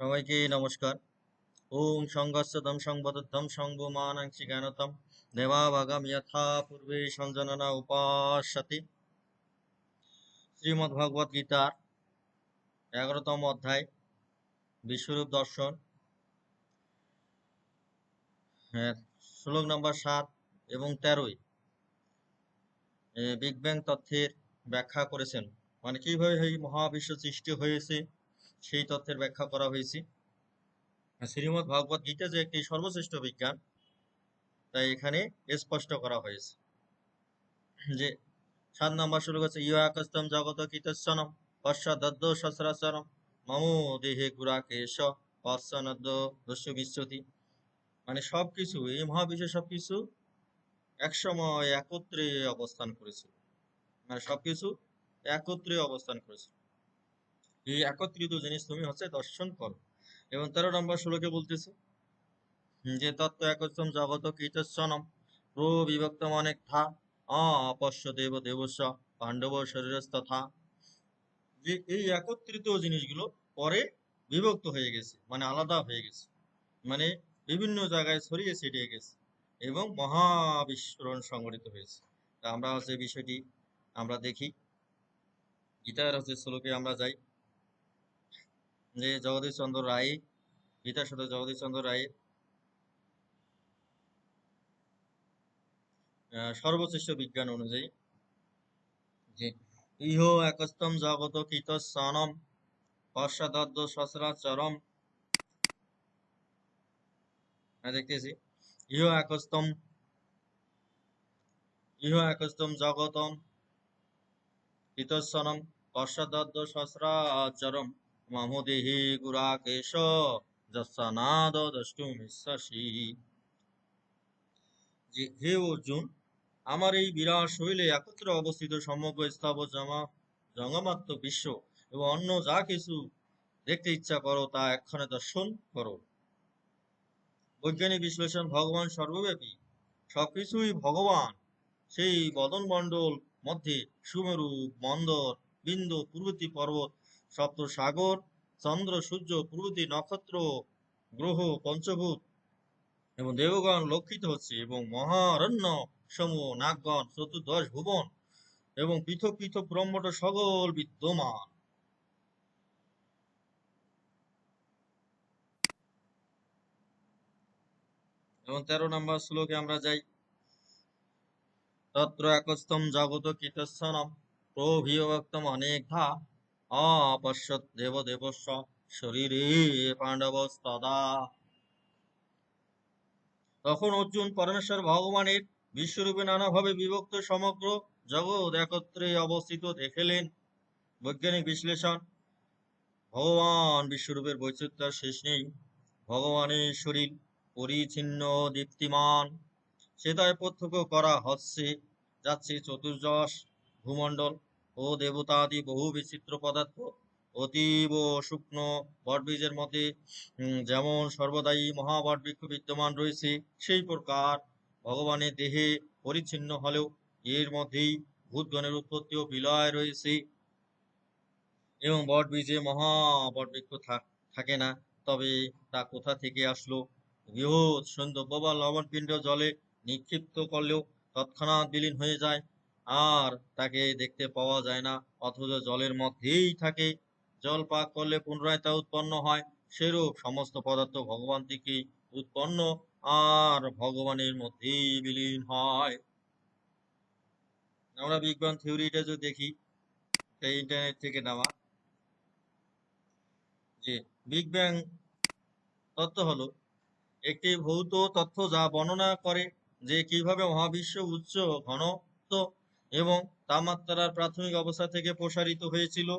সবাইকে নমস্কার। ওম সংগস্যদম সংবদ্ধম সংবমানাংশি জ্ঞানতম দেবাভাগম যথা পূর্বে সঞ্জননা উপাস্যতে শ্রীমদ্ ভগবদ গীতার এগারোতম অধ্যায়, বিশ্বরূপ দর্শন। হ্যাঁ শ্লোক নম্বর সাত এবং তেরোই। বিগ ব্যাং তথ্যের ব্যাখ্যা করেছেন। মানে কীভাবে এই মহাবিশ্ব সৃষ্টি হয়েছে। সেই তথ্যের ব্যাখ্যা করা হয়েছে। শ্রীমদ ভগবত গীতা যে একটি সর্বশ্রেষ্ঠ বিজ্ঞান, তাই এখানে স্পষ্ট করা হয়েছে। যে সাত নম্বর শুরু করছে আকাস্তম জগত কীতস্বনম পশ্চাদ্য সহস্রাচরম মম দেহে গুরাকেশ পশ্চানদ্য দস্যু বিশ্বতি মানে সবকিছু, এই মহাবিশ্বে সবকিছু একসময় একত্রে অবস্থান করেছিল। মানে সবকিছু একত্রে অবস্থান করেছিল। এই একত্রিত জিনিস তুমি হচ্ছে দর্শন করো। এবং তেরো নম্বর শ্লোকে বলতেছে, যে তত্ত্ব একত্রম জগত কীতস্বনম প্রবিভক্ত অনেক থা অপশ্য দেব দেবস্ব পাণ্ডব শরীরস্তথা যে এই একত্রিত জিনিসগুলো পরে বিভক্ত হয়ে গেছে মানে আলাদা হয়ে গেছে মানে বিভিন্ন জায়গায় ছড়িয়ে ছিটিয়ে গেছে এবং মহাবিস্ফোরণ সংঘটিত হয়েছে। তা আমরা হচ্ছে বিষয়টি আমরা দেখি। গীতার হচ্ছে শ্লোকে আমরা যাই। যে জগদীশ চন্দ্র রায়, গীতার সাথে জগদীশ চন্দ্র রায়ের সর্বশ্রেষ্ঠ বিজ্ঞান অনুযায়ী। ইহ একস্তম জগত কীত সনম পশ্চাদ্য সসরাচরম দেখতেছি। ইহ একস্তম ইহ একস্তম জগতম কীতসনম পশ্চাদ্য সহস্রাচরম মম দেহি গুরাকেশ যস্নাদ দ্রষ্টুমিশ্বসি যে হে অর্জুন, আমার এই বিরাট শৈলে একত্রে অবস্থিত সমগ্র জঙ্গমাত্ম বিশ্ব এবং অন্য যা কিছু দেখতে ইচ্ছা করো তা এক্ষণে দর্শন করো। বৈজ্ঞানিক বিশ্লেষণ, ভগবান সর্বব্যাপী, সবকিছুই ভগবান। সেই বদন মণ্ডল মধ্যে সুমেরু মন্দর বিন্দু প্রভৃতি পর্বত সপ্ত সাগর চন্দ্র, সূর্য, প্রভৃতি নক্ষত্র, গ্রহ, পঞ্চভূত এবং দেবগণ লক্ষিত হচ্ছে এবং মহারণ্য সমূহ, নাগগণ, চতুর্দশ ভুবন এবং পৃথক পৃথক ব্রহ্মট সকল বিদ্যমান। এবং তেরো নম্বর শ্লোকে আমরা যাই। তত্র একস্তম জগত কীতস্বনম প্রভিভক্তম অনেকধা অপশ্যৎ দেব দেবস্ব শরীরে পাণ্ডবস্তদা তখন অর্জুন পরমেশ্বর ভগবানের বিশ্বরূপে নানাভাবে বিভক্ত সমগ্র জগৎ একত্রে অবস্থিত দেখেলেন। বৈজ্ঞানিক বিশ্লেষণ, ভগবান বিশ্বরূপের বৈচিত্র্য শেষ নেই। ভগবানের শরীর পরিচ্ছিন্ন দীপ্তিমান। সেটাই প্রত্যক্ষ করা হচ্ছে, যাচ্ছে চতুর্দশ ভূমণ্ডল। ও দেবতাদি বহু বিচিত্র পদার্থ, অতীব শুকনো বটবীজের মতে যেমন সর্বদাই মহাবটবৃক্ষ বিদ্যমান রয়েছে, সেই প্রকার ভগবানের দেহে পরিচ্ছিন্ন হলেও এর মধ্যেই ভূতগণের উৎপত্তি ও বিলয় রয়েছে। এবং বটবীজে মহাবটবৃক্ষ থাকে না, তবে তা কোথা থেকে আসলো? বৃহৎ সৌন্দর্য বা লবণ পিণ্ড জলে নিক্ষিপ্ত করলেও তৎক্ষণাৎ বিলীন হয়ে যায়। আর তাকে দেখতে পাওয়া যায় না, অথচ জলের মধ্যেই থাকে। জল পাক করলে পুনরায় তা উৎপন্ন হয়। সেরূপ সমস্ত পদার্থ ভগবান থেকে উৎপন্ন আর ভগবানের মধ্যেই বিলীন হয়। আমরা বিজ্ঞান থিওরিটা যদি দেখি ইন্টারনেট থেকে নেওয়া। যে বিগ ব্যাং তত্ত্ব হলো, একটি ভৌত তথ্য যা বর্ণনা করে যে কীভাবে মহাবিশ্ব উচ্চ ঘনত্ব এবং তাপমাত্রার প্রাথমিক অবস্থা থেকে প্রসারিত হয়েছিল।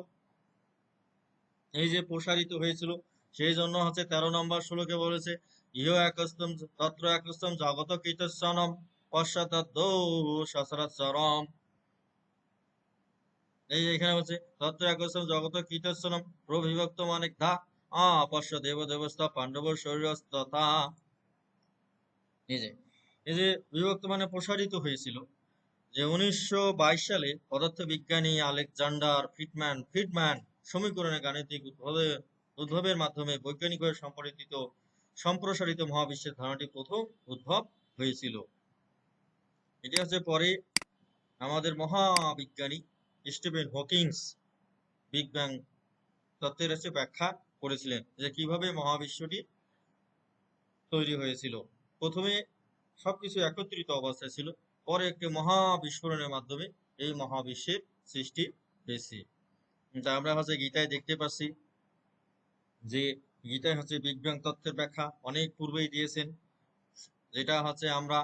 এই যে প্রসারিত হয়েছিল, সেই জন্য হচ্ছে তেরো নম্বর শ্লোকে বলেছে একস্তম তত্র একস্তম জগত পশ্চাৎ এই এখানে বলছে তত্র একস্তম জগত কীটস্বনম প্রবিভক্ত অনেক ধা অপশ্য দেব দেবস্থা পাণ্ডব শরীর তথা এই যে এই যে বিভক্ত মানে প্রসারিত হয়েছিল। যে উনিশশো বাইশ সালে পদার্থবিজ্ঞানী আলেকজান্ডার ফিটম্যান ফিটম্যান সমীকরণে গাণিতিক উদ্ভবের মাধ্যমে বৈজ্ঞানিকভাবে সম্পর্কিত, সম্প্রসারিত মহাবিশ্বের ধারণাটি প্রথম উদ্ভব হয়েছিল। এটি হচ্ছে পরে আমাদের মহাবিজ্ঞানী স্টিফেন হকিংস বিগ ব্যাং তত্ত্বের হচ্ছে ব্যাখ্যা করেছিলেন যে কীভাবে মহাবিশ্বটি তৈরি হয়েছিল। প্রথমে সবকিছু একত্রিত অবস্থায় ছিল। পরে একটি মহা বিস্ফোরণের মাধ্যমে এই মহাবিশ্বের সৃষ্টি হয়েছে। যা আমরা হচ্ছে গীতায় দেখতে পাচ্ছি যে গীতায় হচ্ছে ব্যাং তত্ত্বের ব্যাখ্যা অনেক পূর্বেই দিয়েছেন। যেটা হচ্ছে আমরা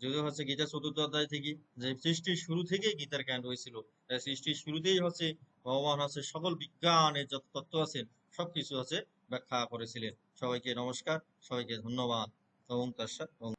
যদিও হচ্ছে গীতা চতুর্থ অধ্যায় থেকে যে সৃষ্টির শুরু থেকেই গীতার জ্ঞান হয়েছিল তাই সৃষ্টির শুরুতেই হচ্ছে ভগবান হচ্ছে সকল বিজ্ঞানের যত তত্ত্ব আছেন, সবকিছু হচ্ছে ব্যাখ্যা করেছিলেন। সবাইকে নমস্কার, সবাইকে ধন্যবাদ। তৎসৎ, ওম